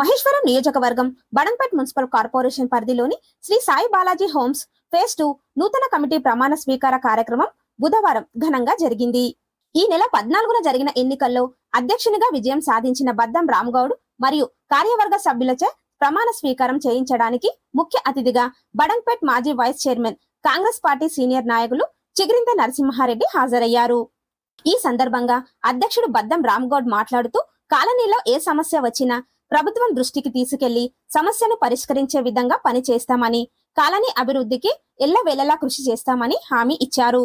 మహేశ్వరం నియోజకవర్గం Badangpet municipal corporation పరిధిలోని Shri Sai Balaji homes phase two నూతన కమిటీ ప్రమాణ స్వీకార కార్యక్రమం బుధవారం ఘనంగా జరిగింది. ఈ నెల పద్నాలుగున జరిగిన ఎన్నికల్లో అధ్యక్షునిగా విజయం సాధించిన బద్దం రామ్గౌడ్ మరియు కార్యవర్గ సభ్యులచే ప్రమాణ స్వీకారం చేయించడానికి ముఖ్య అతిథిగా బడంపేట్ మాజీ vice chairman Congress party senior నాయకులు చిగిరింద నరసింహారెడ్డి హాజరయ్యారు. ఈ సందర్భంగా అధ్యక్షుడు బద్దం రామ్గౌడ్ మాట్లాడుతూ కాలనీలో ఏ సమస్య వచ్చినా ప్రభుత్వం దృష్టికి తీసుకెళ్ళి సమస్యను పరిష్కరించే విధంగా పనిచేస్తామని కాలనీ అభివృద్ధికి ఎల్లవేళలా కృషి చేస్తామని హామీ ఇచ్చారు.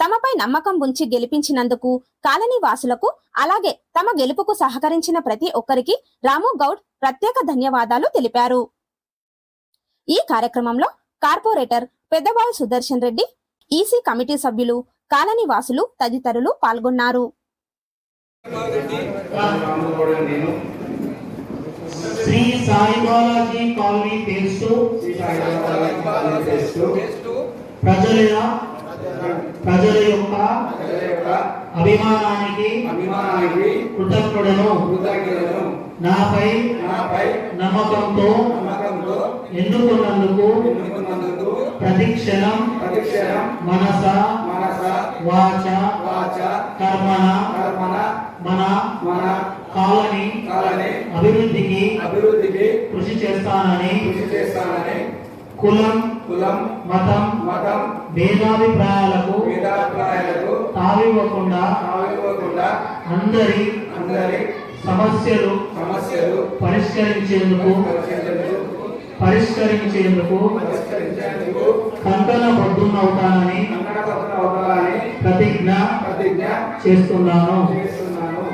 తమపై నమ్మకం ఉంచి గెలిపించినందుకు కాలనీ వాసులకు అలాగే తమ గెలుపుకు సహకరించిన ప్రతి ఒక్కరికి రాము గౌడ్ ప్రత్యేక ధన్యవాదాలు తెలిపారు. ఈ కార్యక్రమంలో corporator Peddabavi Sudarshan Reddy EC committee సభ్యులు కాలనీ వాసులు తదితరులు పాల్గొన్నారు. శ్రీ సాయి బాలాజీ కాలనీ తెలుసు ప్రజల ప్రజల యొక్క అభిమానానికి అభిమానానికి కృతజ్ఞుడను. కృతజ్ఞతను నాపై నాపై నమ్మకంతో నమ్మకంతో ఎన్నుకున్నందుకు ఎన్నుకున్నందుకు ప్రతిక్షణం ప్రతిక్షణం మనస మనస వాచ వాచ కర్మణ కర్మణ మన మన కాలనీ కాలనీ అభివృద్ధికి కృషి చేస్తానని కృషి చేస్తానని కులం కులం మతం మతం భేదాభిప్రాయాలకు వేదాభిప్రాయాలకు తావివ్వకుండా తావివ్వకుండా అందరి అందరి సమస్యలు సమస్యలు పరిష్కరించేందుకు పరిష్కరించేందుకు పరిష్కరించేందుకు కంకణ బద్దునవుతానని కన్నడపత్ర అవకాలని ప్రతిజ్ఞ ప్రతిజ్ఞ చేస్తున్నాను. చేస్తున్నాను.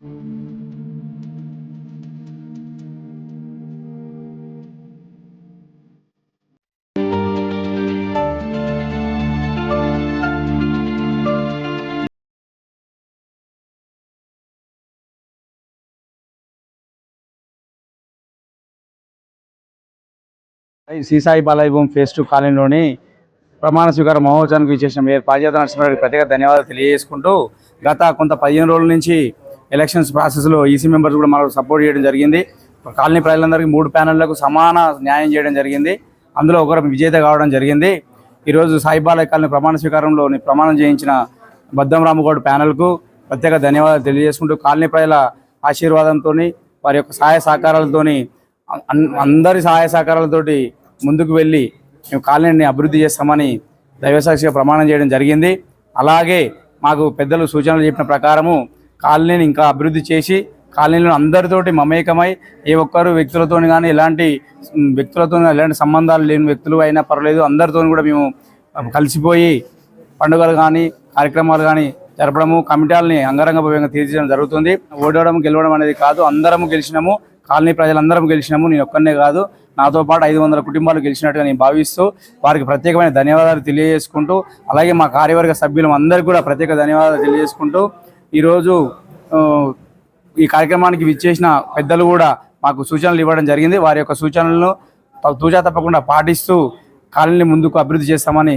శ్రీసాయి బాలయభూం ఫేస్ టూ కాలనీలోని ప్రమాణ స్వీకార మహోత్సవానికి విచ్చేసిన మీరు పాజేత నరసింహారెడ్డి ప్రత్యేక ధన్యవాదాలు తెలియజేసుకుంటూ గత కొంత పదిహేను రోజుల నుంచి ఎలక్షన్స్ ప్రాసెస్లో ఈసీ మెంబర్స్ కూడా మనకు సపోర్ట్ చేయడం జరిగింది. కాలనీ ప్రజలందరికీ మూడు ప్యానెళ్ళకు సమాన న్యాయం చేయడం జరిగింది. అందులో ఒకరు విజేత కావడం జరిగింది. ఈరోజు సాయి కాలనీ ప్రమాణ స్వీకారంలో ప్రమాణం చేయించిన బద్దం రామగౌడ్ ప్యానెల్కు ప్రత్యేక ధన్యవాదాలు తెలియజేసుకుంటూ కాలనీ ప్రజల ఆశీర్వాదంతో వారి యొక్క సహాయ సహకారాలతోని అన్- అందరి సహాయ సహకారాలతోటి ముందుకు వెళ్ళి మేము కాలనీని అభివృద్ధి చేస్తామని దైవసాక్షిగా ప్రమాణం చేయడం జరిగింది. అలాగే మాకు పెద్దలు సూచనలు చెప్పిన ప్రకారము కాలనీని ఇంకా అభివృద్ధి చేసి కాలనీలో అందరితోటి మమేకమై ఏ ఒక్కరు వ్యక్తులతో కానీ ఎలాంటి వ్యక్తులతో ఎలాంటి సంబంధాలు లేని వ్యక్తులు అయినా పర్వాలేదు. అందరితో కూడా మేము కలిసిపోయి పండుగలు కానీ కార్యక్రమాలు కానీ జరపడము. కమిటీలని అంగరంగ భవ్యంగా తీర్చడం జరుగుతుంది. ఓడవడం గెలవడం అనేది కాదు. అందరము గెలిచినాము. కాలనీ ప్రజలందరం గెలిచినాము. నేను ఒక్కనే కాదు. నాతో పాటు ఐదు వందల కుటుంబాలు గెలిచినట్టుగా నేను భావిస్తూ వారికి ప్రత్యేకమైన ధన్యవాదాలు తెలియజేసుకుంటూ అలాగే మా కార్యవర్గ సభ్యులం అందరికీ కూడా ప్రత్యేక ధన్యవాదాలు తెలియజేసుకుంటూ ఈరోజు ఈ కార్యక్రమానికి విచ్చేసిన పెద్దలు కూడా మాకు సూచనలు ఇవ్వడం జరిగింది. వారి యొక్క సూచనలను తూచా తప్పకుండా పాటిస్తూ కాలనీని ముందుకు అభివృద్ధి చేస్తామని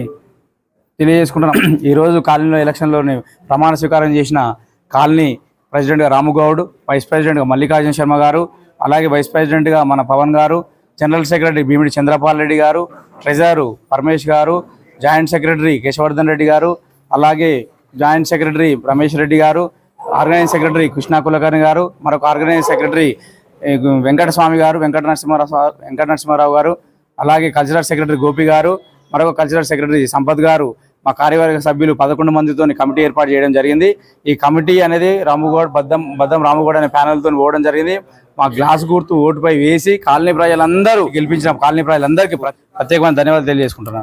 తెలియజేసుకుంటున్నాం. ఈరోజు కాలనీలో ఎలక్షన్లోని ప్రమాణ స్వీకారం చేసిన కాలనీ ప్రెసిడెంట్గా రాముగౌడ్ వైస్ ప్రెసిడెంట్గా మల్లికార్జున శర్మ గారు అలాగే వైస్ ప్రెసిడెంట్గా మన పవన్ గారు జనరల్ సెక్రటరీ భీమిడి చంద్రపాల్ రెడ్డి గారు ట్రెజరర్ పరమేష్ గారు జాయింట్ సెక్రటరీ కేశవర్ధన్ రెడ్డి గారు అలాగే జాయింట్ సెక్రటరీ రమేష్ రెడ్డి గారు ఆర్గనైజ్ సెక్రటరీ కృష్ణా కులకర్ణి గారు మరొక ఆర్గనైజ్ సెక్రటరీ వెంకట వెంకటస్వామి గారు వెంకట నరసింహారావు వెంకట నరసింహారావు గారు అలాగే కల్చరల్ సెక్రటరీ గోపి గారు మరొక కల్చరల్ సెక్రటరీ సంపత్ గారు మా కార్యవర్గ సభ్యులు పదకొండు మందితో కమిటీ ఏర్పాటు చేయడం జరిగింది. ఈ కమిటీ అనేది రాముగౌడ్ బద్దం బద్దం రాముగౌడ్ అనే ప్యానెల్తో పోవడం జరిగింది. మా గ్లాస్ గుర్తు ఓటుపై వేసి కాలనీ ప్రజలందరూ గెలిపించిన కాలనీ ప్రజలందరికీ ప్రత్యేకమైన ధన్యవాదాలు తెలియజేసుకుంటున్నాను.